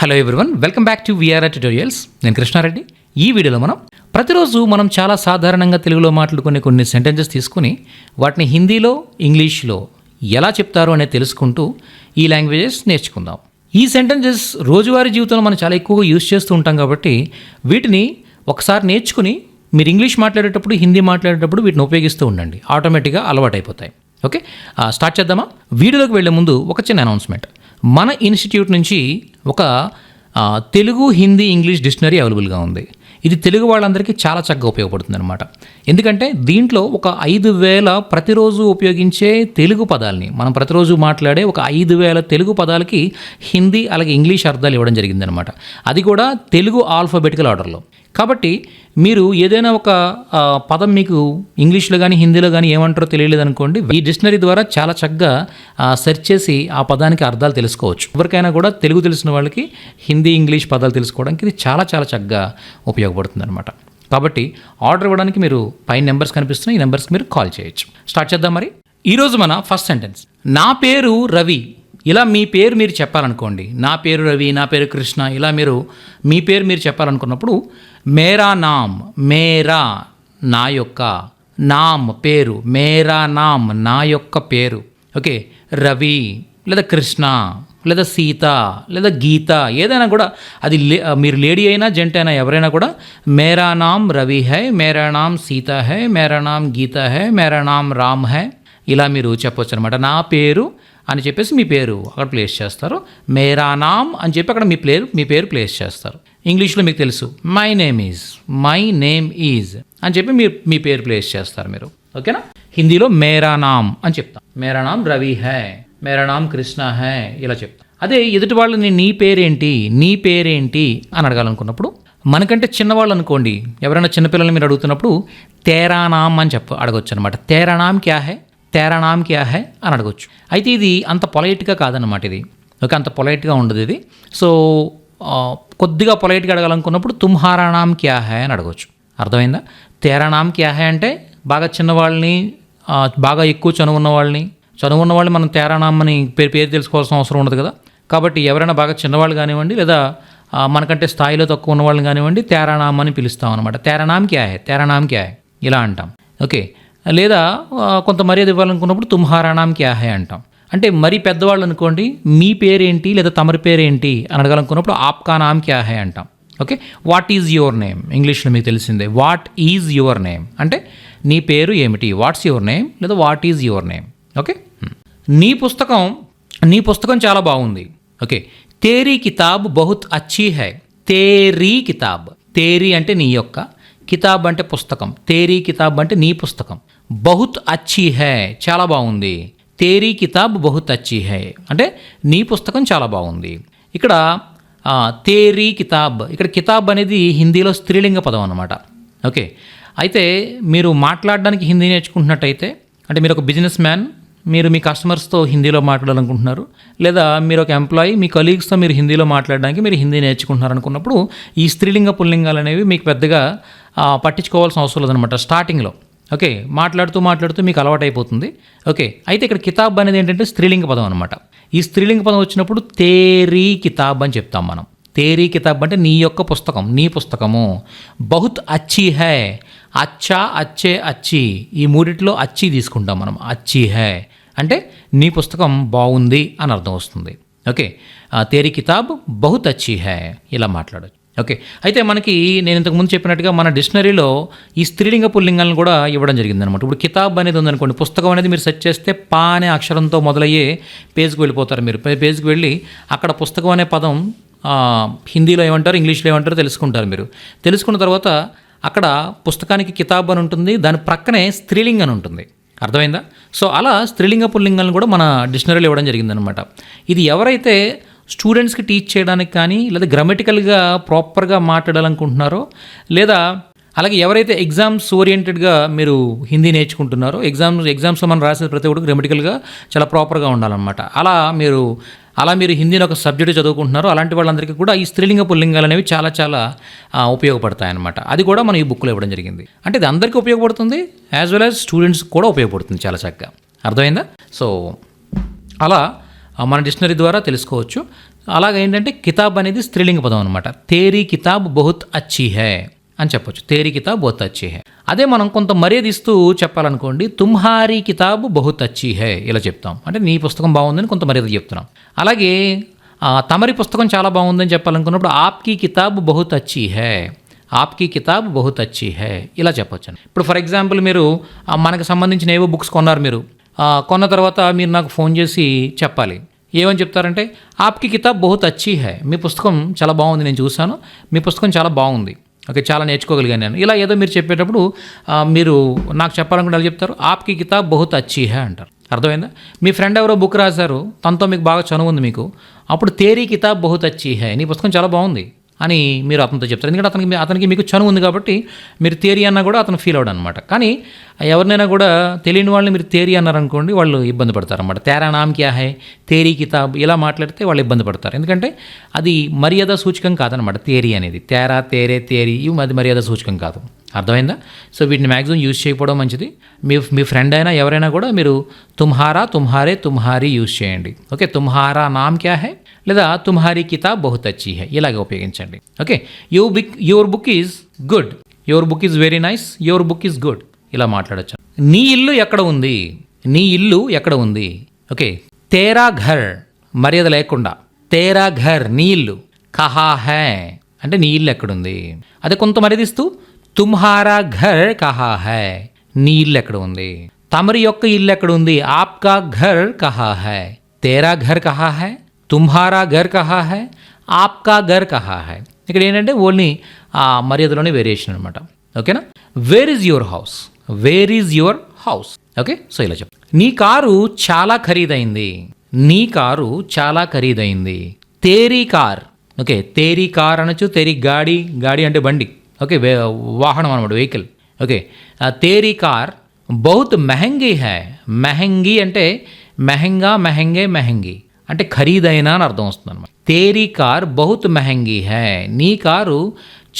Hello everyone welcome back to VRR tutorials నేను కృష్ణారెడ్డి. ఈ వీడియోలో మనం ప్రతిరోజు మనం చాలా సాధారణంగా తెలుగులో మాట్లాడుకునే కొన్ని సెంటెన్సెస్ తీసుకుని వాటిని హిందీలో ఇంగ్లీష్లో ఎలా చెప్తారో అనేది తెలుసుకుంటూ ఈ లాంగ్వేజెస్ నేర్చుకుందాం. ఈ సెంటెన్సెస్ రోజువారీ జీవితంలో మనం చాలా ఎక్కువగా యూస్ చేస్తూ ఉంటాం కాబట్టి వీటిని ఒకసారి నేర్చుకుని మీరు ఇంగ్లీష్ మాట్లాడేటప్పుడు హిందీ మాట్లాడేటప్పుడు వీటిని ఉపయోగిస్తూ ఉండండి. ఆటోమేటిక్గా అలవాటైపోతాయి. ఓకే స్టార్ట్ చేద్దామా? వీడియోలోకి వెళ్ళే ముందు ఒక చిన్న అనౌన్స్మెంట్ మన ఇన్స్టిట్యూట్ నుంచి ఒక తెలుగు హిందీ ఇంగ్లీష్ డిక్షనరీ అవైలబుల్గా ఉంది. ఇది తెలుగు వాళ్ళందరికీ చాలా చక్కగా ఉపయోగపడుతుంది అనమాట ఎందుకంటే దీంట్లో ఒక ఐదు వేల ప్రతిరోజు ఉపయోగించే తెలుగు పదాలని మనం ప్రతిరోజు మాట్లాడే ఒక ఐదు వేల తెలుగు పదాలకి హిందీ అలాగే ఇంగ్లీష్ అర్థాలు ఇవ్వడం జరిగిందనమాట అది కూడా తెలుగు ఆల్ఫాబెటికల్ ఆర్డర్లో. కాబట్టి మీరు ఏదైనా ఒక పదం మీకు ఇంగ్లీష్లో కానీ హిందీలో కానీ ఏమంటారో తెలియలేదు అనుకోండి ఈ డిక్షనరీ ద్వారా చాలా చక్కగా సెర్చ్ చేసి ఆ పదానికి అర్థాలు తెలుసుకోవచ్చు. ఎవరికైనా కూడా తెలుగు తెలిసిన వాళ్ళకి హిందీ ఇంగ్లీష్ పదాలు తెలుసుకోవడానికి ఇది చాలా చాలా చక్కగా ఉపయోగపడుతుంది అనమాట కాబట్టి ఆర్డర్ ఇవ్వడానికి మీరు పైన నెంబర్స్ కనిపిస్తున్నాయి ఈ నెంబర్స్కి మీరు కాల్ చేయొచ్చు. స్టార్ట్ చేద్దాం మరి. ఈరోజు మన ఫస్ట్ సెంటెన్స్. నా పేరు రవి. ఇలా మీ పేరు మీరు చెప్పాలనుకోండి నా పేరు రవి నా పేరు కృష్ణ ఇలా మీరు మీ పేరు మీరు చెప్పాలనుకున్నప్పుడు మేరా నామ్ మేరా నా యొక్క నామ్ పేరు మేరా నామ్ నా యొక్క పేరు. ఓకే రవి లేదా కృష్ణ లేదా సీత లేదా గీత ఏదైనా కూడా అది లే- మీరు లేడీ అయినా జెంట్ అయినా ఎవరైనా కూడా మేరా నామ్ రవి హై మేరా నామ్ సీత హై మేరా నామ్ గీత హై మేరా నామ్ రామ్ హై. ఇలా మీరు చెప్పొచ్చు అనమాట నా పేరు అని చెప్పేసి మీ పేరు అక్కడ ప్లేస్ చేస్తారు. మేరా నామ్ అని చెప్పి అక్కడ మీ పేరు మీ పేరు ప్లేస్ చేస్తారు. ఇంగ్లీష్లో మీకు తెలుసు my name is my name is అని చెప్పి మీరు మీ పేరు ప్లేస్ చేస్తారు మీరు. ఓకేనా హిందీలో మేరా నామ్ అని చెప్తాం. మేరా నామ్ రవి హై మేరా నామ్ కృష్ణ హై ఇలా చెప్తాం. అదే ఎదుటి వాళ్ళని నీ పేరేంటి నీ పేరేంటి అని అడగాలనుకున్నప్పుడు మనకంటే చిన్నవాళ్ళు అనుకోండి ఎవరైనా చిన్నపిల్లల్ని మీరు అడుగుతున్నప్పుడు తేరా నామ్ అని చెప్ప అడగొచ్చు అనమాట తేరా నామ్ క్యా హై? తేరా నామ్ క్యా హై? అని అడగొచ్చు. అయితే ఇది అంత పొలైట్గా కాదనమాట ఇది. ఓకే అంత పొలైట్గా ఉండదు ఇది. సో కొద్దిగా పొలైట్గా అడగాలనుకున్నప్పుడు తుమ్హారా నామ్ క్యా హై అని అడగవచ్చు అర్థమైందా? తేరా నామ్ క్యా హై అంటే బాగా చిన్నవాళ్ళని బాగా ఎక్కువ చనువు ఉన్న వాళ్ళని చనువు ఉన్న వాళ్ళని మనం తేరా నామ్ అని పేరు పేరు తెలుసుకోవాల్సిన అవసరం ఉండదు కదా. కాబట్టి ఎవరైనా బాగా చిన్నవాళ్ళు కానివ్వండి లేదా మనకంటే స్థాయిలో తక్కువ ఉన్న వాళ్ళని కానివ్వండి తేరానామ్ అని పిలుస్తాం అనమాట తేరానామ్ క్యా హై తేరానామ్ క్యా హై. ఇలా అంటాం. ఓకే. లేదా కొంత మర్యాద ఇవ్వాలనుకున్నప్పుడు తుమ్హారానామ్ క్యా హై అంటాం. అంటే మరీ పెద్దవాళ్ళు అనుకోండి మీ పేరేంటి లేదా తమరి పేరేంటి? అని అడగాలనుకున్నప్పుడు ఆప్కా నామ్ క్యా హై? అంటాం. Okay? What is your name? ఇంగ్లీష్లో మీకు తెలిసిందే. What is your name? అంటే నీ పేరు ఏమిటి? What's your name? లేదా what is your name? Okay? నీ పుస్తకం నీ పుస్తకం చాలా బాగుంది. ఓకే? తేరీ కితాబ్ బహుత్ అచ్చీ హై. తేరీ కితాబ్. తేరీ అంటే నీ యొక్క. కితాబ్ అంటే పుస్తకం. తేరీ కితాబ్ అంటే నీ పుస్తకం. బహుత్ అచ్చీ హై. చాలా బాగుంది. తేరీ కితాబ్ బహుత్ అచ్చి హై. అంటే నీ పుస్తకం చాలా బాగుంది. ఇక్కడ తేరీ కితాబ్. ఇక్కడ కితాబ్ అనేది హిందీలో స్త్రీలింగ పదం అనమాట ఓకే. అయితే మీరు మాట్లాడడానికి హిందీ నేర్చుకుంటున్నట్టయితే అంటే మీరు ఒక బిజినెస్ మ్యాన్ మీరు మీ కస్టమర్స్తో హిందీలో మాట్లాడాలనుకుంటున్నారు లేదా మీరు ఒక ఎంప్లాయీ మీ కలీగ్స్తో మీరు హిందీలో మాట్లాడడానికి మీరు హిందీ నేర్చుకుంటున్నారు అనుకున్నప్పుడు ఈ స్త్రీలింగ పుల్లింగాలు అనేవి మీకు పెద్దగా పట్టించుకోవాల్సిన అవసరం లేదనమాట స్టార్టింగ్లో. ఓకే మాట్లాడుతూ మాట్లాడుతూ మీకు అలవాటైపోతుంది. ఓకే అయితే ఇక్కడ కితాబ్ అనేది ఏంటంటే స్త్రీలింగ పదం అనమాట ఈ స్త్రీలింగ పదం వచ్చినప్పుడు తేరీ కితాబ్ అని చెప్తాం మనం. తేరీ కితాబ్ అంటే నీ యొక్క పుస్తకం నీ పుస్తకము. బహుత్ అచ్చి హై అచ్చా అచ్చే అచ్చి. ఈ మూడిట్లో అచ్చి తీసుకుంటాం మనం అచ్చి హై. అంటే నీ పుస్తకం బాగుంది అని అర్థం వస్తుంది. ఓకే తేరీ కితాబ్ బహుత్ అచ్చి హై ఇలా మాట్లాడచ్చు. ఓకే. అయితే మనకి నేను ఇంతకుముందు చెప్పినట్టుగా మన డిక్షనరీలో ఈ స్త్రీలింగ పుల్లింగాలను కూడా ఇవ్వడం జరిగింది అనమాట ఇప్పుడు కితాబ్ అనేది ఉందనుకోండి పుస్తకం అనేది మీరు సెర్చ్ చేస్తే పా అనే అక్షరంతో మొదలయ్యే పేజ్కి వెళ్ళిపోతారు మీరు. పే- పేజ్కి వెళ్ళి అక్కడ పుస్తకం అనే పదం హిందీలో ఏమంటారు ఇంగ్లీష్లో ఏమంటారు తెలుసుకుంటారు మీరు. తెలుసుకున్న తర్వాత అక్కడ పుస్తకానికి కితాబ్ అని ఉంటుంది దాని ప్రక్కనే స్త్రీలింగ్ అని ఉంటుంది. అర్థమైందా? సో అలా స్త్రీలింగ పుల్లింగాలను కూడా మన డిక్షనరీలో ఇవ్వడం జరిగిందనమాట ఇది ఎవరైతే స్టూడెంట్స్కి టీచ్ చేయడానికి కానీ లేదా గ్రామటికల్గా ప్రాపర్గా మాట్లాడాలనుకుంటున్నారో లేదా అలాగే ఎవరైతే ఎగ్జామ్స్ ఓరియంటెడ్గా మీరు హిందీ నేర్చుకుంటున్నారో ఎగ్జామ్స్ ఎగ్జామ్స్లో మనం రాసే ప్రతి ఒక్కటి గ్రామటికల్గా చాలా ప్రాపర్గా ఉండాలన్నమాట. అలా మీరు అలా మీరు హిందీని ఒక సబ్జెక్ట్ చదువుకుంటున్నారో అలాంటి వాళ్ళందరికీ కూడా ఈ స్త్రీలింగ పుల్లింగాలు అనేవి చాలా చాలా ఉపయోగపడతాయన్నమాట. ఉపయోగపడతాయి అది కూడా మనం ఈ బుక్లో ఇవ్వడం జరిగింది. అంటే ఇది అందరికీ ఉపయోగపడుతుంది యాజ్ వెల్ యాజ్ స్టూడెంట్స్కి కూడా ఉపయోగపడుతుంది చాలా చక్కగా. అర్థమైందా? సో అలా మన డిక్షనరీ ద్వారా తెలుసుకోవచ్చు. అలాగే ఏంటంటే కితాబ్ అనేది స్త్రీలింగ పదం అనమాట తేరీ కితాబ్ బహుత్ అచ్చీ హే అని చెప్పొచ్చు. తేరీ కితాబ్ బహుత్ అచ్చీ హే. అదే మనం కొంత మర్యాద ఇస్తూ చెప్పాలనుకోండి తుమ్హారీ కితాబ్ బహుత్ అచ్చీ హే ఇలా చెప్తాం. అంటే నీ పుస్తకం బాగుందని కొంత మర్యాద చెప్తున్నాం. అలాగే తమరి పుస్తకం చాలా బాగుందని చెప్పాలనుకున్నప్పుడు ఆప్కి కితాబ్ బహుత్ అచ్చీ హే ఆప్కి కితాబ్ బహుత్ అచ్చీ హే ఇలా చెప్పొచ్చు ఇప్పుడు ఫర్ ఎగ్జాంపుల్ మీరు మనకు సంబంధించిన ఏవో బుక్స్ కొన్నారు మీరు. కొన్న తర్వాత మీరు నాకు ఫోన్ చేసి చెప్పాలి. ఏమని చెప్తారంటే ఆప్కి కితాబ్ బహుత్ అచ్చి హై. మీ పుస్తకం చాలా బాగుంది నేను చూశాను. మీ పుస్తకం చాలా బాగుంది. ఓకే చాలా నేర్చుకోగలిగాను. నేను ఇలా ఏదో మీరు చెప్పేటప్పుడు మీరు నాకు చెప్పాలనుకుంటే ఎలా చెప్తారు ఆప్కి కితాబ్ బహుత్ అచ్చీ హై అంటారు. అర్థమైందా? మీ ఫ్రెండ్ ఎవరో బుక్ రాశారు తనతో మీకు బాగా చనువు ఉంది మీకు. అప్పుడు తేరీ కితాబ్ బహుత్ అచ్చి హై. నీ పుస్తకం చాలా బాగుంది అని మీరు అతనితో చెప్తారు. ఎందుకంటే అతనికి అతనికి మీకు చనువు ఉంది కాబట్టి మీరు తేరీ అన్నా కూడా అతను ఫీల్ అవడం అనమాట కానీ ఎవరినైనా కూడా తెలియని వాళ్ళని మీరు తేరీ అన్నారనుకోండి వాళ్ళు ఇబ్బంది పడతారనమాట తేరా నామ్ క్యా హై? తేరీ కితాబ్? ఇలా మాట్లాడితే వాళ్ళు ఇబ్బంది పడతారు. ఎందుకంటే అది మర్యాద సూచకం కాదనమాట తేరీ అనేది. తేరా తేరే తేరీ ఇవి అది మర్యాద సూచకం కాదు. అర్థమైందా? సో వీటిని మ్యాక్సిమం యూజ్ చేయకపోవడం మంచిది. మీ మీ ఫ్రెండ్ అయినా ఎవరైనా కూడా మీరు తుమ్హారా తుమ్హారే తుమ్హారీ యూజ్ చేయండి. ఓకే? తుమ్హారా నామ్ క్యా హై? లేదా తుమ్హారీ కితాబ్ బహుత్ అచ్చి హై. ఇలాగే ఉపయోగించండి. Okay? You బిక్ your book is good. Your book is very nice. Your book is good. ఇలా మాట్లాడచ్చు. నీ ఇల్లు ఎక్కడ ఉంది? నీ ఇల్లు ఎక్కడ ఉంది? ఓకే. తేరా ఘర్ మర్యాద లేకుండా. తేరా ఘర్ నీ ఇల్లు. కహా హై. అంటే నీ ఇల్లు ఎక్కడుంది? అదే కొంత మర్యాదిస్తూ తుమ్హారా ఘర్ కహా హై. నీ ఇల్లు ఎక్కడ ఉంది? తమరి యొక్క ఇల్లు ఎక్కడ ఉంది? ఆప్కా ఘర్ కహా హై. తేరా ఘర్ కహా హై. తుమ్హారా ఘర్ కహా హై. ఆప్కా ఘర్ కహా హై. ఇక్కడ ఏంటంటే ఓన్లీ ఆ మర్యాదలోనే వేరియేషన్ అనమాట ఓకేనా? Where is your house where is your house okay so ఇలా చెప్పు. నీ కారు చాలా ఖరీదైంది. నీ కారు చాలా ఖరీదైంది. తేరీ కార్. ఓకే తేరీ కార్ అనొచ్చు తేరీ గాడి గాడి అంటే బండి. ఓకే వాహనం అనమాట వెహికల్ ఓకే తేరీ కార్ బహుత్ మెహంగీ హై. మెహంగీ అంటే మెహంగా మెహంగే మెహంగీ. అంటే ఖరీదైన అని అర్థం వస్తుంది అనమాట తేరీ కార్ బహుత్ మెహంగీ హై. నీ కారు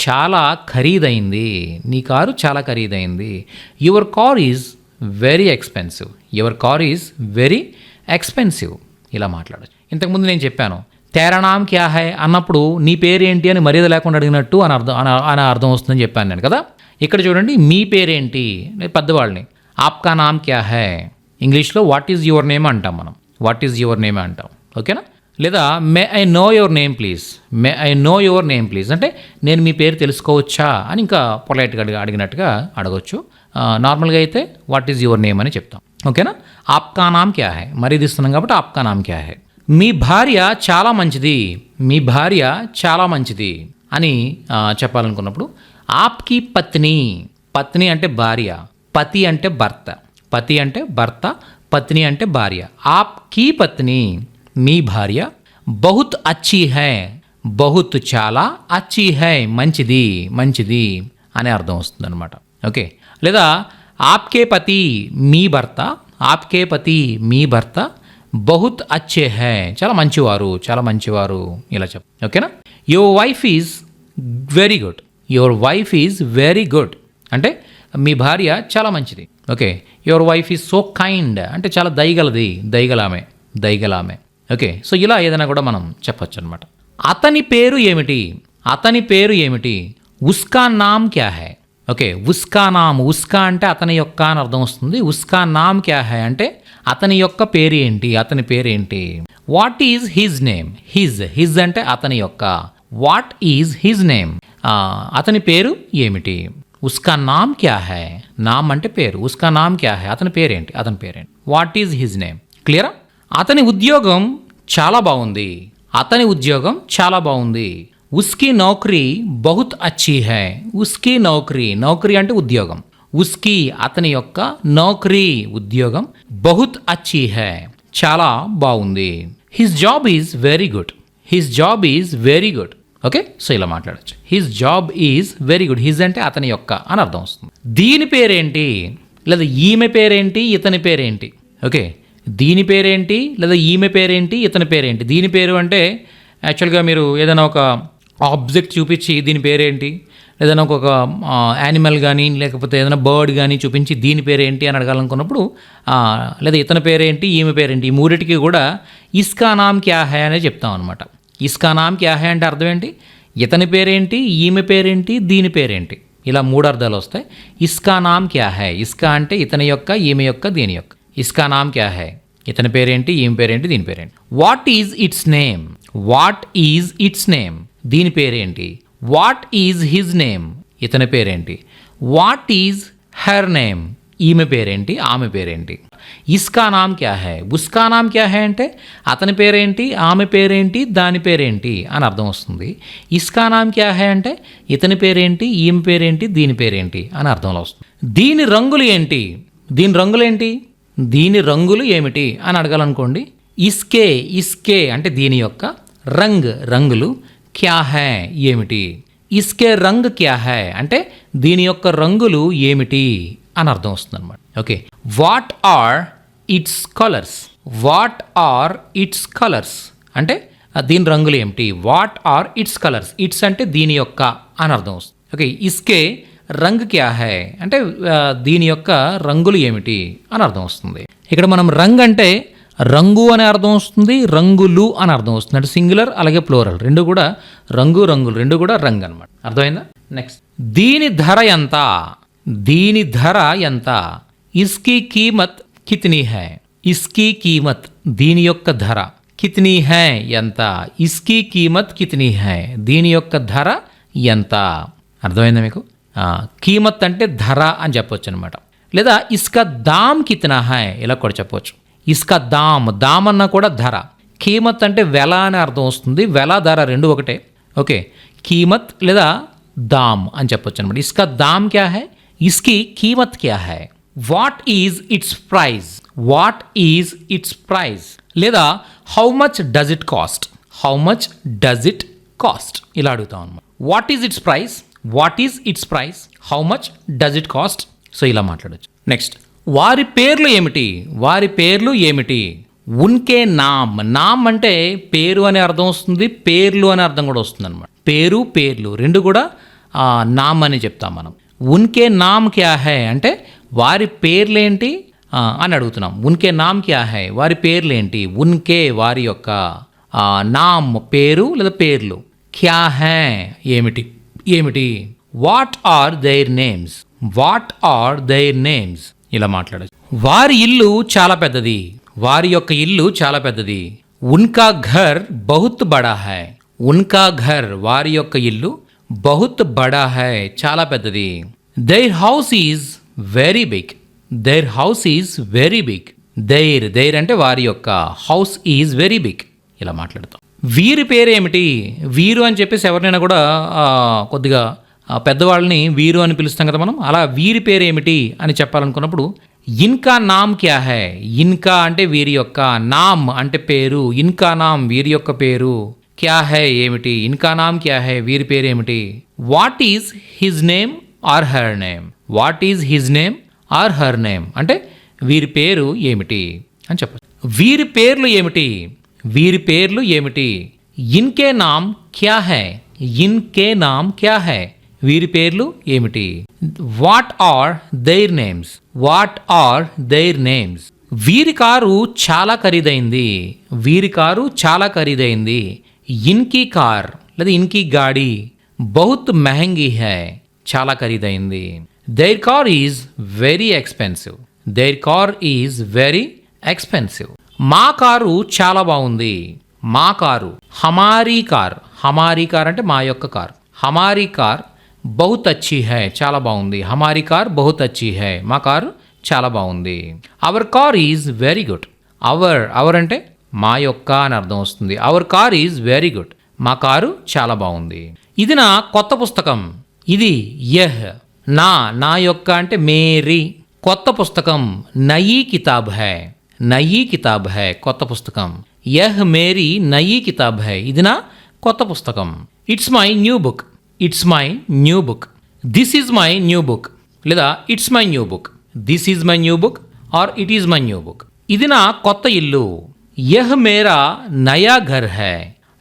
చాలా ఖరీదైంది. నీ కారు చాలా ఖరీదైంది. Your car is very expensive your car is very expensive ఇలా మాట్లాడచ్చు. ఇంతకుముందు నేను చెప్పాను తేరణాం క్యా హై? అన్నప్పుడు నీ పేరేంటి అని మర్యాద లేకుండా అడిగినట్టు అని అర్థం అని- అర్థం వస్తుందని చెప్పాను నేను కదా? ఇక్కడ చూడండి మీ పేరేంటి? పెద్దవాళ్ళని. ఆప్కా నామ్ క్యా హై? ఇంగ్లీష్లో వాట్ ఈజ్ యువర్ నేమ్? అంటాం మనం. What is your name? అంటాం. ఓకేనా? లేదా may I know your name please may I know your name please అంటే నేను మీ పేరు తెలుసుకోవచ్చా అని ఇంకా పొలైట్గా అడిగి అడిగినట్టుగా అడగొచ్చు. నార్మల్గా అయితే వాట్ ఈజ్ యువర్ నేమ్ అని చెప్తాం. ఓకేనా ఆప్కా నామ్ క్యా హే? మరీ ఇస్తున్నాం కాబట్టి ఆప్కా నామ్ క్యా హే? మీ భార్య చాలా మంచిది. మీ భార్య చాలా మంచిది అని చెప్పాలనుకున్నప్పుడు ఆప్కి పత్ని. పత్ని అంటే భార్య. పతి అంటే భర్త. పతి అంటే భర్త. పత్ని అంటే భార్య. ఆప్కి పత్ని. మీ భార్య బహుత్ అచ్చి హై బహుత్ చాలా అచ్చి హై మంచిది మంచిది అనే అర్థం వస్తుంది అనమాట ఓకే? లేదా ఆప్కే పతి మీ భర్త ఆప్కే పతి మీ భర్త బహుత్ అచ్చే హై చాలా మంచివారు చాలా మంచివారు ఇలా చెప్ ఓకేనా? Your wife is very good your wife is very good అంటే మీ భార్య చాలా మంచిది. Okay? Your wife is so kind అంటే చాలా దయగలది దయగలామె దయగలామె ఓకే సో ఇలా ఏదైనా కూడా మనం చెప్పొచ్చు అనమాట అతని పేరు ఏమిటి? అతని పేరు ఏమిటి? ఉస్కా నామ్ క్యా హై? ఓకే ఉస్కా నామ్ ఉస్కా అంటే అతని యొక్క అని అర్థం వస్తుంది. ఉస్కా నామ్ క్యా హై అంటే అతని యొక్క పేరు ఏంటి? అతని పేరు ఏంటి? What is his name his his అంటే అతని యొక్క. వాట్ ఈజ్ హిజ్ నేమ్ అతని పేరు ఏమిటి? ఉస్కా నామ్ క్యా హై? నామ్ అంటే పేరు. ఉస్కా నామ్ క్యా హై? అతని పేరేంటి అతని పేరేంటి వాట్ ఈజ్ హిజ్ నేమ్ క్లియరా అతని ఉద్యోగం చాలా బాగుంది. అతని ఉద్యోగం చాలా బాగుంది. ఉస్కి నౌకరీ బహుత్ అచ్చీ హై. ఉస్కి నౌకరీ నౌకరీ అంటే ఉద్యోగం. ఉస్కి అతని యొక్క నౌకరీ ఉద్యోగం బహుత్ అచ్చీ హై. చాలా బాగుంది. His job is very good his job is very good okay so ఇలా మాట్లాడచ్చు. His job is very good his అంటే అతని యొక్క అని అర్థం వస్తుంది. దీని పేరేంటి? లేదా ఈమె పేరేంటి? ఇతని పేరేంటి? ఓకే దీని పేరేంటి లేదా ఈమె పేరేంటి ఇతని పేరేంటి? దీని పేరు అంటే యాక్చువల్గా మీరు ఏదైనా ఒక ఆబ్జెక్ట్ చూపించి దీని పేరేంటి? ఏదైనా ఒక యానిమల్ కానీ లేకపోతే ఏదైనా బర్డ్ కానీ చూపించి దీని పేరేంటి అని అడగాలనుకున్నప్పుడు లేదా ఇతని పేరేంటి ఈమె పేరేంటి ఈ మూడిటికి కూడా ఇస్కా నామ్ క్యా హై అనే చెప్తాం అనమాట ఇస్కా నామ్ క్యా హై అంటే అర్థం ఏంటి? ఇతని పేరేంటి ఈమె పేరేంటి దీని పేరేంటి? ఇలా మూడు అర్థాలు వస్తాయి. ఇస్కా నామ్ క్యా హై? ఇస్కా అంటే ఇతని యొక్క ఈమె యొక్క దీని యొక్క. ఇస్కా నామ్ క్యా హై ఇతని పేరేంటి ఈమె పేరేంటి దీని పేరేంటి what is its name what is its name దీని పేరేంటి వాట్ ఈజ్ హిజ్ నేమ్ ఇతని పేరేంటి వాట్ ఈజ్ హర్ నేమ్ ఈమె పేరేంటి ఆమె పేరేంటి ఇస్కా నామ్ క్యా హై ఉస్కా నామ్ క్యా హై అంటే అతని పేరేంటి ఆమె పేరేంటి దాని పేరేంటి అని అర్థం వస్తుంది ఇస్కా నామ్ క్యా హై అంటే ఇతని పేరేంటి ఈమె పేరేంటి దీని పేరేంటి అని అర్థంలో వస్తుంది దీని రంగులు ఏంటి దీని రంగులేంటి దీని రంగులు ఏమిటి అని అడగాలనుకోండి. ఇస్కే ఇస్కే అంటే దీని యొక్క రంగ్ రంగులు. క్యా హై ఏమిటి? ఇస్కే రంగ్ క్యా హై అంటే దీని యొక్క రంగులు ఏమిటి అని అర్థం వస్తుంది అనమాట okay. What are its colours? What are its colours? అంటే దీని రంగులు ఏమిటి? What are its colours? Its అంటే దీని యొక్క అని అర్థం వస్తుంది. ఓకే. ఇస్కే రంగ్ క్యా హై? అంటే దీని యొక్క రంగులు ఏమిటి అని అర్థం వస్తుంది. ఇక్కడ మనం రంగ్ అంటే రంగు అనే అర్థం వస్తుంది రంగులు అని అర్థం వస్తుంది. అంటే సింగులర్ అలాగే ప్లోరల్. రెండు కూడా రంగు రంగులు రెండు కూడా రంగు అనమాట అర్థమైందా? నెక్స్ట్ దీని ధర ఎంత? దీని ధర ఎంత? ఇస్కి కీమత్ కిత్నీ హై? ఇస్కి కీమత్ దీని యొక్క ధర కిత్నీ హై ఎంత? ఇస్కి కీమత్ కిత్నీ హై దీని యొక్క ధర ఎంత? అర్థమైందా మీకు? కీమత్ అంటే ధర అని చెప్పొచ్చు అనమాట లేదా ఇస్కా దామ్ కితనా హై ఇలా కూడా చెప్పవచ్చు ఇస్కా దామ్ దామ్ అన్నా కూడా ధర. కీమత్ అంటే వెల అని అర్థం వస్తుంది. వెల ధర రెండు ఒకటే. ఓకే. కీమత్ లేదా దామ్ అని చెప్పొచ్చు అనమాట ఇస్కా దామ్ క్యా హై? ఇస్కి కీమత్ క్యా high? What is its prize? What is its prize? లేదా how much does it cost? How much does it cost? ఇలా అడుగుతాం అనమాట what is its price what is its price how much does it cost so ఇలా మాట్లాడచ్చు. Next వారి పేర్లు ఏమిటి? వారి పేర్లు ఏమిటి? ఉన్కే నామ్. నామ్ అంటే పేరు అనే అర్థం వస్తుంది పేర్లు అనే అర్థం కూడా వస్తుంది అనమాట పేరు పేర్లు రెండు కూడా నామ్ అని చెప్తాం మనం. ఉన్కే నామ్ క్యా హై? అంటే వారి పేర్లేంటి? అని అడుగుతున్నాం. ఉన్కే నామ్ క్యా హై? వారి పేర్లేంటి? ఉన్కే వారి యొక్క నామ్ పేరు లేదా పేర్లు. క్యా హై? ఏమిటి? ఏమిటి? What are their names what are their names ఇలా మాట్లాడచ్చు. వారి ఇల్లు చాలా పెద్దది. వారి యొక్క ఇల్లు చాలా పెద్దది. ఉన్కా ఘర్ బహుత్ బడా హై. ఉన్కా ఘర్ వారి యొక్క ఇల్లు బహుత్ బడా హై చాలా పెద్దది. Their house is very big their house is very big their their అంటే వారి యొక్క హౌస్ ఈజ్ వెరీ బిగ్ ఇలా మాట్లాడతాం. వీరి పేరేమిటి? వీరు అని చెప్పేసి ఎవరినైనా కూడా కొద్దిగా పెద్దవాళ్ళని వీరు అని పిలుస్తాం కదా మనం అలా వీరి పేరేమిటి అని చెప్పాలనుకున్నప్పుడు ఇన్కా నామ్ క్యా హై? ఇన్కా అంటే వీరి యొక్క నామ్ అంటే పేరు ఇన్కా నామ్ వీరి యొక్క పేరు. క్యా హై ఏమిటి? ఇన్కా నామ్ క్యా హై? వీరి పేరు ఏమిటి what is his name or her name? What is his name or her name? అంటే వీరి పేరు ఏమిటి? అని చెప్పచ్చు. వీరి పేర్లు ఏమిటి? వీరి పేర్లు ఏమిటి? ఇన్కే నామ్ క్యా హై? ఇన్కే నామ్ క్యా హై? వీరి పేర్లు ఏమిటి? What are their names? What are their names? వీరి కారు చాలా ఖరీదైంది. వీరి కారు చాలా ఖరీదైంది. ఇన్కి కార్ లేదా ఇన్కి గాడి బహుత్ మెహంగీ హై చాలా ఖరీదైంది. Their car is very expensive. Their car is very expensive. మా కారు చాలా బాగుంది. మా కారు హమారీ కార్. హమారీ కార్ అంటే మా యొక్క కార్. హమారీ కార్ బహుత్ అచ్చి హై చాలా బాగుంది. హమారీ కార్ బహుత్ అచ్చి హై మా కారు చాలా బాగుంది. Our car is very good our our అంటే మా యొక్క అని అర్థం వస్తుంది. Our car is very good మా కారు చాలా బాగుంది. ఇది నా కొత్త పుస్తకం. ఇది యహ్ నా నా యొక్క అంటే మేరీ. కొత్త పుస్తకం నయీ కితాబ్ హై. నయీ కితాబ్ హై కొత్త పుస్తకం. యహ్ మేరీ నయీ కితాబ్ హై ఇది నా కొత్త పుస్తకం. It's my new book it's my new book this is my new book లేదా it's my new book this is my new book or it is my new book ఇది నా కొత్త ఇల్లు. యహ్ మేరా నయా ఘర్ హై.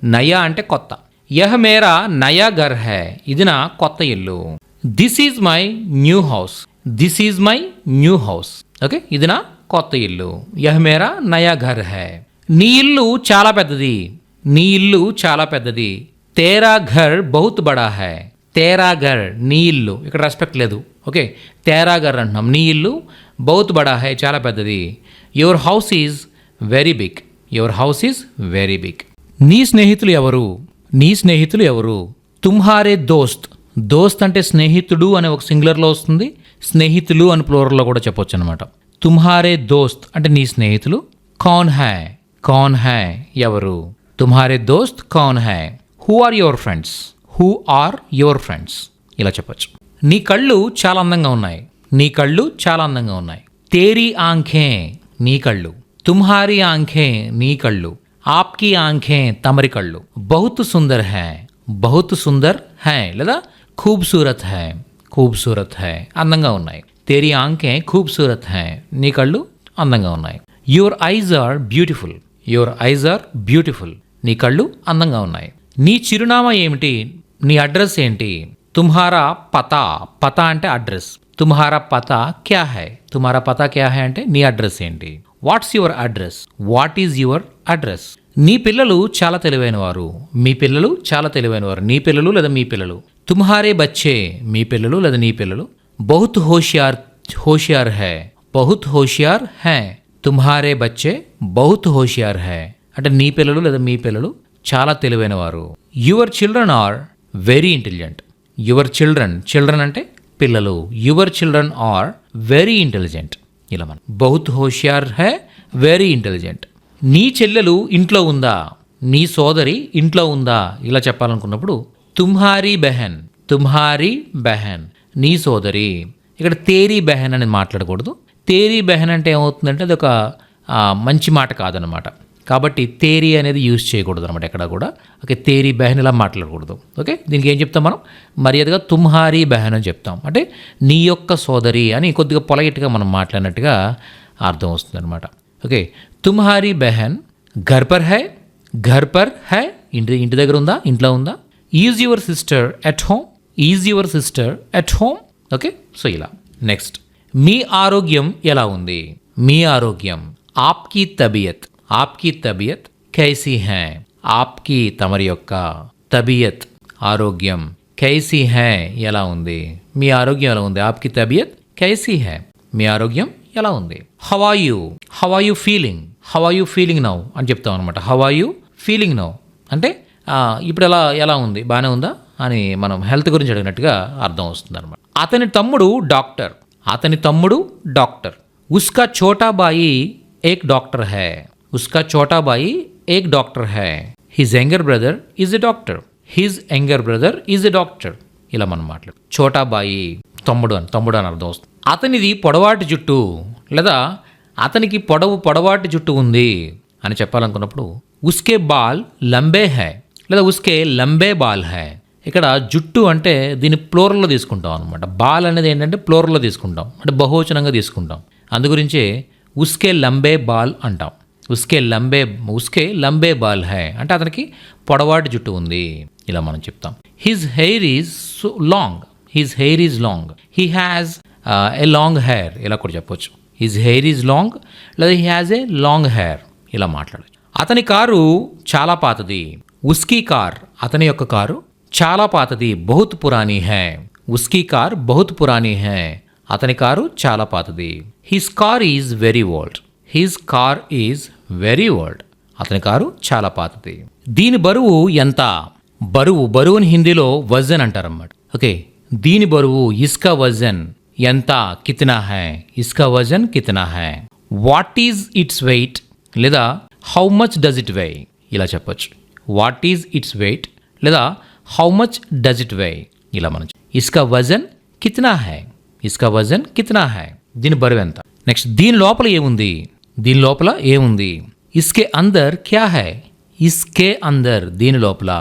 నయా అంటే కొత్త. యహ్ మేరా నయా ఘర్ హై. ఇది నా కొత్త ఇల్లు. This is my new house this is my new house okay ఇది నా కొత్త ఇల్లు. యహ్ మేరా నయా ఘర్ హై. నీ ఇల్లు చాలా పెద్దది. నీ ఇల్లు చాలా పెద్దది. తేరా ఘర్ బహుత్ బడా హై. తేరా ఘర్ నీ ఇల్లు. ఇక్కడ రెస్పెక్ట్ లేదు. ఓకే తేరా ఘర్ అంటున్నాం. నీ ఇల్లు బహుత్ బడా హై చాలా పెద్దది. Your house is very big your house is very big నీ స్నేహితులు ఎవరు? నీ స్నేహితులు ఎవరు? తుమ్హారే దోస్త్. దోస్త్ అంటే స్నేహితుడు అనే ఒక సింగులర్లో వస్తుంది. స్నేహితులు అని ప్లోరల్లో కూడా చెప్పొచ్చు అనమాట తుమ్హారే దోస్త్ అంటే నీ స్నేహితులు? కౌన్ హై కౌన్ హై ఎవరు? తుమ్హారే దోస్త్ కౌన్ high. Who are your friends who are your friends ఇలా చెప్పొచ్చు. నీ కళ్ళు చాలా అందంగా ఉన్నాయి. నీ కళ్ళు చాలా అందంగా ఉన్నాయి. తేరీ ఆంఖే నీ కళ్ళు. తుమ్హారీ ఆంఖే నీ కళ్ళు. ఆప్కి ఆంఖే తమరి కళ్ళు. బహుత్ సుందర్ హై బహుత్ సుందర్ హై లేదా ఖూబ్సూరత్ హై ఖూబ్సూరత్ హై. అందంగా ఉన్నాయి. తేరీ ఆంకే ఖూబ్సూరత్ హై నీ కళ్ళు అందంగా ఉన్నాయి. Your eyes are beautiful your eyes are beautiful నీ కళ్ళు అందంగా ఉన్నాయి. నీ చిరునామా ఏమిటి? నీ అడ్రస్ ఏంటి? తుమ్హారా పతా పతా అంటే అడ్రస్. తుమ్హారా పతా క్యా హై? తుమ్హారా పతా క్యా హై అంటే నీ అడ్రస్ ఏంటి? What's your address what is your address నీ పిల్లలు చాలా తెలివైన వారు మీ పిల్లలు చాలా తెలివైన వారు నీ పిల్లలు లేదా మీ పిల్లలు? తుమ్హారే బచ్చే మీ పిల్లలు లేదా నీ పిల్లలు? బహుత్ హోషియార్ హోషియార్ హై బహుత్ హోషియార్ హై తుమ్హారే బచ్చే బహుత్ హోషియార్ హై అంటే నీ పిల్లలు లేదా మీ పిల్లలు చాలా తెలివైన వారు your children are very intelligent your children children అంటే పిల్లలు your children are very intelligent ఇలా మనం బహుత్ హోషియార్ హై వెరీ ఇంటెలిజెంట్ నీ చెల్లెలు ఇంట్లో ఉందా? నీ సోదరి ఇంట్లో ఉందా? ఇలా చెప్పాలనుకున్నప్పుడు తుమ్హారీ బెహన్ తుమ్హారీ బెహన్. నీ సోదరి. ఇక్కడ తేరీ బెహన్ అని మాట్లాడకూడదు. తేరీ బెహన్ అంటే ఏమవుతుందంటే అది ఒక మంచి మాట కాదనమాట. కాబట్టి తేరీ అనేది యూజ్ చేయకూడదు అనమాట ఎక్కడ కూడా. ఓకే తేరీ బెహన్ ఇలా మాట్లాడకూడదు. ఓకే దీనికి ఏం చెప్తాం మనం? మర్యాదగా తుమ్హారీ బెహన్ అని చెప్తాం. అంటే నీ యొక్క సోదరి అని కొద్దిగా పొలగిట్గా మనం మాట్లాడినట్టుగా అర్థం వస్తుంది అనమాట ఓకే తుమ్హారీ బెహన్ ఘర్ పర్ హై ఘర్ పర్ హై ఇంటి ఇంటి దగ్గర ఉందా ఇంట్లో ఉందా? Is your sister at home is your sister at home? Okay so ఇలా. నెక్స్ట్ మీ ఆరోగ్యం ఎలా ఉంది? మీ ఆరోగ్యం ఆప్కి తబియత్ ఆప్కి తబియత్ కైసీ హై? ఆప్కి తమరి యొక్క తబియత్ ఆరోగ్యం కైసీ హై ఎలా ఉంది? మీ ఆరోగ్యం ఎలా ఉంది? ఆప్కి తబియత్ కైసీ హై. మీ ఆరోగ్యం ఎలా ఉంది? How are you how are you feeling how are you feeling now అని చెప్తాం అనమాట హవాయు ఫీలింగ్ నౌ అంటే ఇప్పుడు ఎలా ఎలా ఉంది? బాగానే ఉందా? అని మనం హెల్త్ గురించి అడిగినట్టుగా అర్థం వస్తుంది అనమాట అతని తమ్ముడు డాక్టర్. అతని తమ్ముడు డాక్టర్. ఉస్కా చోటా బాయి ఏక్ డాక్టర్ హై. ఉస్కా చోటా బాయి ఏక్ doctor high. His younger brother is a doctor his younger brother is a doctor ఇలా మనం మాట్లాడు. చోటా బాయి తమ్ముడు అని తమ్ముడు అని అర్థం వస్తుంది. అతనిది పొడవాటి జుట్టు లేదా అతనికి పొడవు పొడవాటి జుట్టు ఉంది అని చెప్పాలనుకున్నప్పుడు ఉస్కే బాల్ లంబే హై లేదా ఉస్కే లంబే బాల్ హై. ఇక్కడ జుట్టు అంటే దీన్ని ప్లోరల్లో తీసుకుంటాం అనమాట బాల్ అనేది ఏంటంటే ప్లోరల్లో తీసుకుంటాం. అంటే బహువచనంగా తీసుకుంటాం. అందుగురించే ఉస్కే లంబే బాల్ అంటాం. ఉస్కే లంబే ఉస్కే లంబే బాల్ హై అంటే అతనికి పొడవాటి జుట్టు ఉంది. ఇలా మనం చెప్తాం. His hair is so long his hair is long he has a long hair ఇలా కూడా చెప్పొచ్చు. హిజ్ హెయిర్ ఈజ్ లాంగ్ లేదా he has a long hair ఇలా మాట్లాడచ్చు. అతని కారు చాలా పాతది. ఉస్కీ కార్ అతని యొక్క కారు చాలా పాతది బహుత్ పురాణి హై. ఉస్కీ కార్ బహుత్ పురాణి హై. అతని కారు చాలా పాతది. His car is very old his car is very old అతని కారు చాలా పాతది. దీని బరువు ఎంత? బరువు బరువుని హిందీలో వజన్ అంటారన్నమాట. ఓకే దీని బరువు ఇస్కా వజన్ ఎంత? కితనా హై. ఇస్కా వజన్ కితనా హై. వాట్ ఈజ్ ఇట్స్ వెయిట్ లేదా how much does it weigh ఇలా చెప్పొచ్చు. వాట్ ఈజ్ ఇట్స్ వెయిట్ లేదా how much does it weigh ఇలా మనం ఇస్కా వజన్ కితనా హై? ఇస్కా వజన్ కితనా హై? దీని బరువు ఎంత? నెక్స్ట్ దీని లోపల ఏముంది? దీని లోపల ఏముంది? ఇస్కే అందర్ క్యా హై? ఇస్కే అందర్ దీని లోపల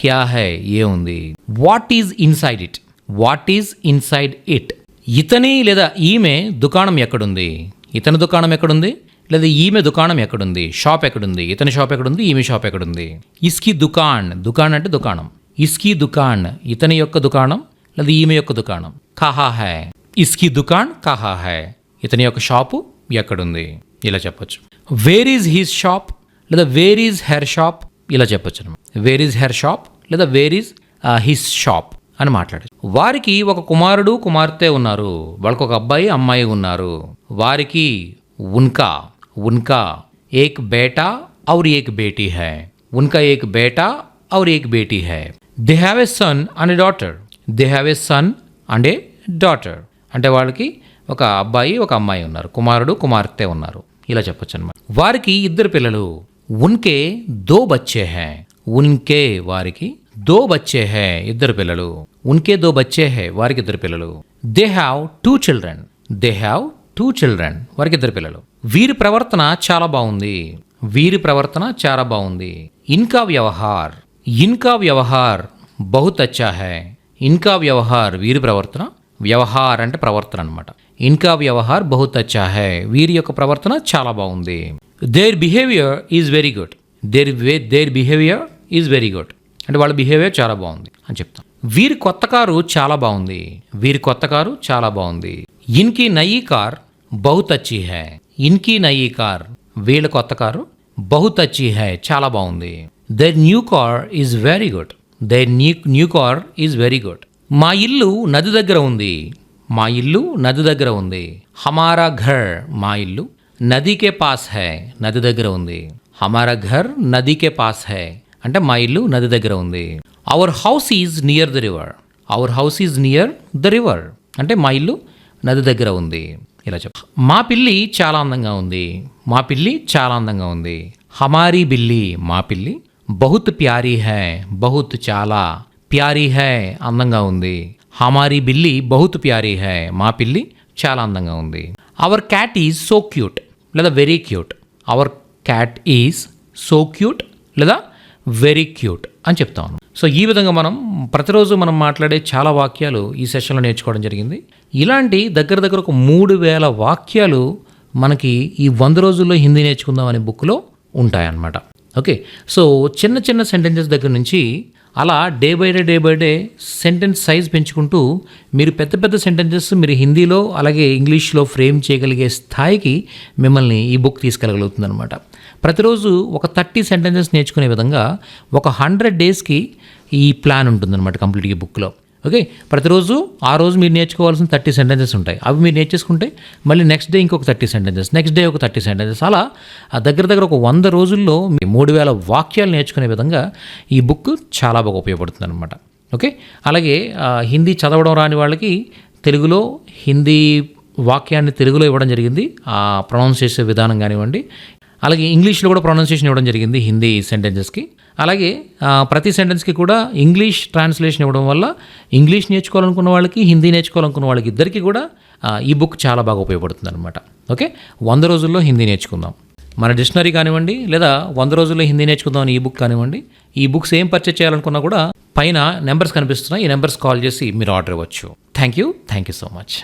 క్యా హై? ఏముంది? What is inside it what is inside it ఇతని లేదా ఈమె దుకాణం ఎక్కడుంది? ఇతని దుకాణం ఎక్కడుంది? లేదా ఈమె దుకాణం ఎక్కడుంది? షాప్ ఎక్కడుంది? ఇతని షాప్ ఎక్కడుంది? ఈమె షాప్ ఎక్కడుంది? ఇస్కి దుకాణ్. దుకాణ్ అంటే దుకాణం. ఇస్కీ దుకాణ్ ఇతని యొక్క దుకాణం లేదా ఈమె యొక్క దుకాణం? కహా హై. ఇస్కీ దుకాణ్ కహా హై. ఇతని యొక్క షాపు ఎక్కడుంది? ఇలా చెప్పొచ్చు. వేర్ ఈజ్ హీస్ షాప్ లేదా వేర్ ఈజ్ హెయిర్ షాప్ ఇలా చెప్పొచ్చు అనమాట. వేర్ ఈజ్ హెయిర్ షాప్ లేదా వేర్ ఈజ్ హిస్ షాప్ అని మాట్లాడచ్చు. వారికి ఒక కుమారుడు కుమార్తె ఉన్నారు. వాళ్ళకి ఒక అబ్బాయి అమ్మాయి ఉన్నారు. వారికి ఉన్కా. ఉన్కా ఏక్ బేటా ఔర్ ఏక్ బేటీ హై. ఉన్కా ఏక్ బేటా ఔర్ ఏక్ బేటీ high. They have a son and a daughter they have a son and a daughter అంటే వాళ్ళకి ఒక అబ్బాయి ఒక అమ్మాయి ఉన్నారు. కుమారుడు కుమార్తె ఉన్నారు. ఇలా చెప్పొచ్చు అనమాట వారికి ఇద్దరు పిల్లలు. ఉన్కే దో బచ్చే హే. ఉన్కే వారికి దో బచ్చే హే ఇద్దరు పిల్లలు. ఉన్కే దో బచ్చే హై వారికి ఇద్దరు పిల్లలు. They have two children they have two children వారికి ఇద్దరు పిల్లలు. వీరి ప్రవర్తన చాలా బాగుంది. వీరి ప్రవర్తన చాలా బాగుంది. ఇన్కా వ్యవహార్. ఇన్కా వ్యవహార్ బహుత్ అచ్చా హై. ఇన్కా వ్యవహార్ వీరి ప్రవర్తన వ్యవహార్ అంటే ప్రవర్తన అనమాట ఇన్కా వ్యవహార్ బహుత్ అచ్చా హై. వీరి యొక్క ప్రవర్తన చాలా బాగుంది. Their behaviour is very good their way their behaviour is very good అంటే వాళ్ళ బిహేవియర్ చాలా బాగుంది అని చెప్తాం. వీరి కొత్త కారు చాలా బాగుంది. వీరి కొత్త కారు చాలా బాగుంది. ఇన్కి నయీ కార్ బహుత్ అచ్చి హై. ఇన్కి నయీ కార్ వీళ్ళ కొత్త కారు బహుత్ అచ్చి హై. చాలా బాగుంది. Their new car is very good their new new car is very good మా ఇల్లు నది దగ్గర ఉంది. మా ఇల్లు నది దగ్గర ఉంది. హమారా ఘర్ మా ఇల్లు నదికే పాస్ హై నది దగ్గర ఉంది. హమారా ఘర్ నదికే పాస్ హై అంటే మా ఇల్లు నది దగ్గర ఉంది. Our house is near the river our house is near the river అంటే మా ఇల్లు నది దగ్గర ఉంది. ఇలా చెప్ప. మా పిల్లి చాలా అందంగా ఉంది. మా పిల్లి చాలా అందంగా ఉంది. హమారీ బిల్లి మా పిల్లి బహుత్ ప్యారీ హై బహుత్ చాలా ప్యారీ హై అందంగా ఉంది హమారీ బిల్లి బహుత్ ప్యారీ హై మా పిల్లి చాలా అందంగా ఉంది our cat is so cute లేదా very cute our cat is so cute లేదా వెరీ క్యూట్ అని చెప్తాను। సో ఈ విధంగా మనం ప్రతిరోజు మనం మాట్లాడే చాలా వాక్యాలు ఈ సెషన్లో నేర్చుకోవడం జరిగింది. ఇలాంటి దగ్గర దగ్గర ఒక మూడు వేల వాక్యాలు మనకి ఈ వంద రోజుల్లో హిందీ నేర్చుకుందాం అనే బుక్లో ఉంటాయన్నమాట. ఓకే. సో చిన్న చిన్న సెంటెన్సెస్ దగ్గర నుంచి అలా day by day day by day sentence size పెంచుకుంటూ మీరు పెద్ద పెద్ద సెంటెన్సెస్ మీరు హిందీలో అలాగే ఇంగ్లీష్లో ఫ్రేమ్ చేయగలిగే స్థాయికి మిమ్మల్ని ఈ బుక్ తీసుకెళ్ళగలుగుతుంది అనమాట ప్రతిరోజు ఒక థర్టీ సెంటెన్సెస్ నేర్చుకునే విధంగా ఒక హండ్రెడ్ డేస్కి ఈ ప్లాన్ ఉంటుందన్నమాట కంప్లీట్గా ఈ బుక్లో ఓకే? ప్రతిరోజు ఆ రోజు మీరు నేర్చుకోవాల్సిన థర్టీ సెంటెన్సెస్ ఉంటాయి. అవి మీరు నేర్చేసుకుంటే మళ్ళీ నెక్స్ట్ డే ఇంకొక థర్టీ సెంటెన్సెస్ నెక్స్ట్ డే ఒక థర్టీ సెంటెన్సెస్. అలా ఆ దగ్గర దగ్గర ఒక వంద రోజుల్లో మీ మూడు వేల వాక్యాలు నేర్చుకునే విధంగా ఈ బుక్ చాలా బాగా ఉపయోగపడుతుంది అనమాట ఓకే? అలాగే హిందీ చదవడం రాని వాళ్ళకి తెలుగులో హిందీ వాక్యాన్ని తెలుగులో ఇవ్వడం జరిగింది. ఆ ప్రొనౌన్స్ చేసే విధానం కానివ్వండి. అలాగే ఇంగ్లీష్లో కూడా ప్రొనౌన్సియేషన్ ఇవ్వడం జరిగింది హిందీ సెంటెన్సెస్కి. అలాగే ప్రతి సెంటెన్స్కి కూడా ఇంగ్లీష్ ట్రాన్స్లేషన్ ఇవ్వడం వల్ల ఇంగ్లీష్ నేర్చుకోవాలనుకున్న వాళ్ళకి హిందీ నేర్చుకోవాలనుకున్న వాళ్ళకి ఇద్దరికి కూడా ఈ బుక్ చాలా బాగా ఉపయోగపడుతుంది అనమాట ఓకే? వంద రోజుల్లో హిందీ నేర్చుకుందాం. మన డిక్షనరీ కానివ్వండి లేదా వంద రోజుల్లో హిందీ నేర్చుకుందాం ఈ బుక్ కానివ్వండి ఈ బుక్స్ ఏం పర్చేస్ చేయాలనుకున్నా కూడా పైన నెంబర్స్ కనిపిస్తున్నాయి. ఈ నెంబర్స్ కాల్ చేసి మీరు ఆర్డర్ ఇవ్వచ్చు. Thank you. Thank you so much.